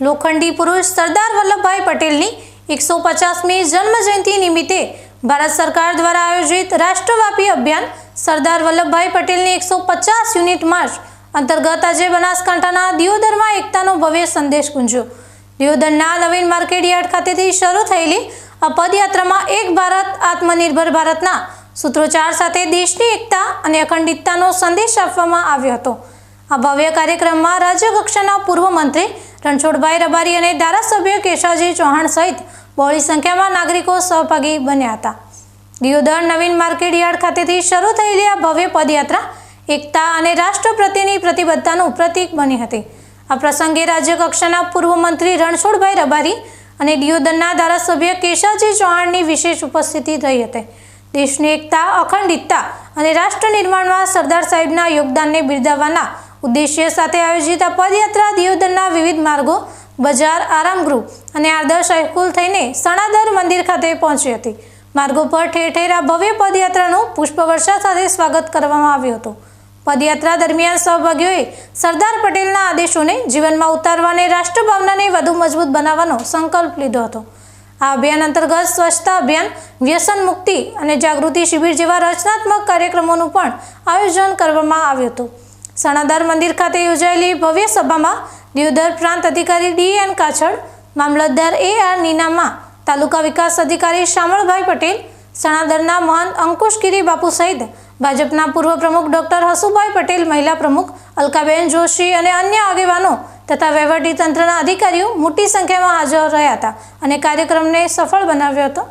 લોખંડી પુરુષ સરદાર વલ્લભભાઈ પટેલની એકસો પચાસમી જન્મજયંતિ નિમિત્તે ભારત સરકાર દ્વારા આયોજિત રાષ્ટ્રવ્યાપી અભિયાન સરદાર વલ્લભભાઈ પટેલની એકસો પચાસ યુનિટ માર્ચ અંતર્ગત આજે બનાસકાંઠાના દિયોદરમાં એકતાનો ભવ્ય સંદેશ ગુંજ્યો. દિયોદરના નવીન માર્કેટ યાર્ડ ખાતેથી શરૂ થયેલી આ પદયાત્રામાં એક ભારત, આત્મનિર્ભર ભારતના સૂત્રોચ્ચાર સાથે દેશની એકતા અને અખંડિતતાનો સંદેશ આપવામાં આવ્યો હતો. આ ભવ્ય કાર્યક્રમમાં રાજ્યકક્ષાના પૂર્વ મંત્રી રણછોડભાઈ રબારી અને ધારાસભ્ય કેશાજી ચૌહાણ સહિત બહોળી સંખ્યામાં નાગરિકો સહભાગી બન્યા હતા. દિયોદર નવીન માર્કેટ યાર્ડ ખાતેથી શરૂ થયેલી આ ભવ્ય પદયાત્રા એકતા અને રાષ્ટ્ર પ્રત્યેની પ્રતિબદ્ધતાનું પ્રતીક બની હતી. આ પ્રસંગે રાજ્ય કક્ષાના પૂર્વ મંત્રી રણછોડભાઈ રબારી અને દિયોદરના ધારાસભ્ય કેશાજી ચૌહાણની વિશેષ ઉપસ્થિતિ રહી હતી. દેશની એકતા, અખંડિતતા અને રાષ્ટ્ર નિર્માણમાં સરદાર સાહેબના યોગદાનને બિરદાવવાના ઉદ્દેશ્ય સાથે આયોજિત આ પદયાત્રા દિયોદરના વિવિધ માર્ગો, બજાર આરામગૃહ અને આદર્શ હાઈસ્કૂલ થઈને સણાદર મંદિર ખાતે પહોંચી હતી. માર્ગો પર ઠેર ઠેર આ ભવ્ય પદયાત્રાનું પુષ્પવર્ષા સાથે સ્વાગત કરવામાં આવ્યું હતું. પદયાત્રા દરમિયાન સહભાગીઓએ સરદાર પટેલના આદેશોને જીવનમાં ઉતારવા અને રાષ્ટ્રભાવનાને વધુ મજબૂત બનાવવાનો સંકલ્પ લીધો હતો. આ અભિયાન અંતર્ગત સ્વચ્છતા અભિયાન, વ્યસન મુક્તિ અને જાગૃતિ શિબિર જેવા રચનાત્મક કાર્યક્રમોનું પણ આયોજન કરવામાં આવ્યું હતું. સણાદાર મંદિર ખાતે યોજાયેલી ભવ્ય સભામાં દિયોદર પ્રાંત અધિકારી ડી એન કાછડ, મામલતદાર એ આર નીનામા, તાલુકા વિકાસ અધિકારી શામળભાઈ પટેલ સણાદરના મહંત અંકુશગીરી બાપુ સહિત ભાજપના પૂર્વ પ્રમુખ ડોક્ટર હસુભાઈ પટેલ, મહિલા પ્રમુખ અલકાબેન જોશી અને અન્ય આગેવાનો તથા વહીવટી તંત્રના અધિકારીઓ મોટી સંખ્યામાં હાજર રહ્યા હતા અને કાર્યક્રમને સફળ બનાવ્યો હતો.